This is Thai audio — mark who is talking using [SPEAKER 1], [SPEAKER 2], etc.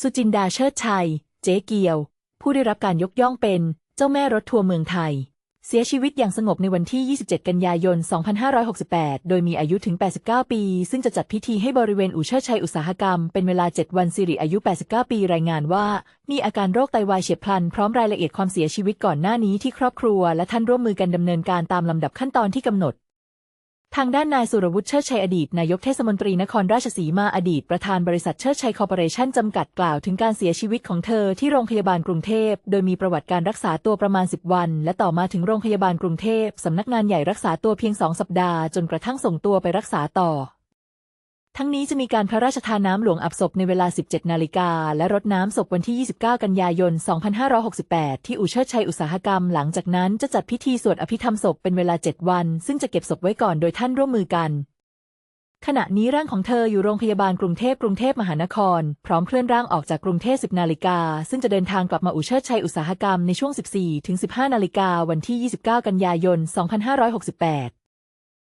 [SPEAKER 1] สุจินดาเชิดชัย เจ๊เกียว ผู้ได้รับการยกย่องเป็นเจ้าแม่รถทัวร์เมืองไทย เสียชีวิตอย่างสงบในวันที่ 27 กันยายน 2568 โดยมีอายุถึง 89 ปี ซึ่งจะจัดพิธีให้บริเวณอู่เชิดชัยอุตสาหกรรม เป็นเวลา 7 วันสิริอายุ 89 ปีรายงานว่า มีอาการโรคไตวายเฉียบพลัน พร้อมรายละเอียดความเสียชีวิตก่อนหน้านี้ที่ครอบครัว และท่านร่วมมือกันดำเนินการตามลำดับขั้นตอนที่กำหนด ทางด้านนายสุรวุฒิเชิดชัยอดีตนายกเทศมนตรีนครราชสีมาอดีตประธานบริษัทเชิดชัยคอร์ปอเรชั่นจำกัดกล่าวถึงการเสียชีวิตของเธอที่โรงพยาบาลกรุงเทพ โดยมีประวัติการรักษาตัวประมาณ 10 วัน และต่อมาถึงโรงพยาบาลกรุงเทพสำนักงานใหญ่รักษาตัวเพียง 2 สัปดาห์จนกระทั่งส่งตัวไปรักษาต่อ ทั้งนี้จะมีการพระราชทานน้ำหลวงอับศพในเวลา 17 นาฬิกา และรดน้ำศพวันที่ 29 กันยายน 2568 ที่อู่เชิดชัยอุตสาหกรรม หลังจากนั้นจะจัดพิธีสวดอภิธรรมศพเป็นเวลา 7 วัน ซึ่งจะเก็บศพไว้ก่อนโดยท่านร่วมมือกัน ขณะนี้ร่างของเธออยู่โรงพยาบาลกรุงเทพกรุงเทพมหานคร พร้อมเคลื่อนร่างออกจากกรุงเทพ 10 นาฬิกา ซึ่งจะเดินทางกลับมาอู่เชิดชัยอุตสาหกรรมในช่วง 14ถึง15 นาฬิกาวันที่ 29 กันยายน 2568